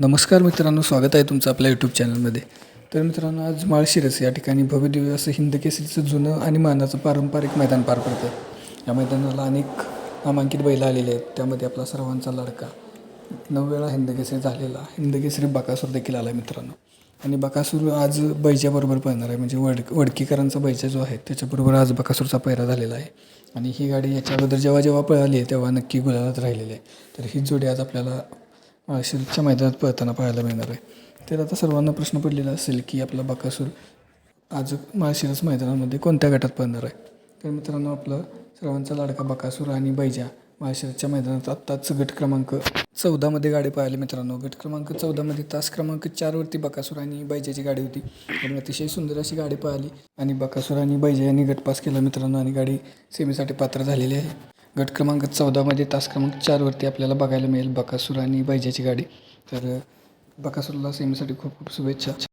नमस्कार मित्रांनो स्वागत आहे तुमचं आपल्या यूट्यूब चॅनलमध्ये तर मित्रांनो आज माळशिरस या ठिकाणी भव्यदिव्य असं हिंद केसरीचं जुनं आणि मानाचं पारंपरिक मैदान पार पडतं. या मैदानाला अनेक नामांकित बैल आलेले आहेत. त्यामध्ये आपला सर्वांचा लडका. नऊ वेळा हिंद केसरी झालेला. हिंद केसरी बकासूर देखील आला आहे मित्रांनो. आणि बकासूर आज बैजाबरोबर पळणार आहे. म्हणजे वड वडकीकरांचा बैजा जो आहे त्याच्याबरोबर आज बकासूरचा पैरा झालेला आहे. आणि ही गाडी याच्या अगोदर जेव्हा जेव्हा पळाली आहे तेव्हा नक्की गुलालात राहिलेली आहे. तर ही जोडी आज आपल्याला माळशिरसच्या मैदानात पळताना पाहायला मिळणार आहे. तर आता सर्वांना प्रश्न पडलेला असेल की आपला बकासूर आज माळशिरस मैदानामध्ये कोणत्या गटात पळणार आहे? तर मित्रांनो आपलं सर्वांचा लाडका बकासूर आणि बैजा माळशिरसच्या मैदानात आत्ताच गट क्रमांक चौदामध्ये गाडी पाहिली मित्रांनो. गट क्रमांक चौदामध्ये तास क्रमांक चारवरती बकासूर आणि बैजाची गाडी होती. आणि अतिशय सुंदर अशी गाडी पाहिली आणि बकासूर आणि बैजा यांनी गटपास केला मित्रांनो आणि गाडी सेमीसाठी पात्र झालेली आहे. गट क्रमांक चौदामध्ये तास क्रमांक चारवरती आपल्याला बघायला मिळेल बकासूर आणि बैजाची गाडी. तर बकासूरला सेमीसाठी खूप खूप शुभेच्छा.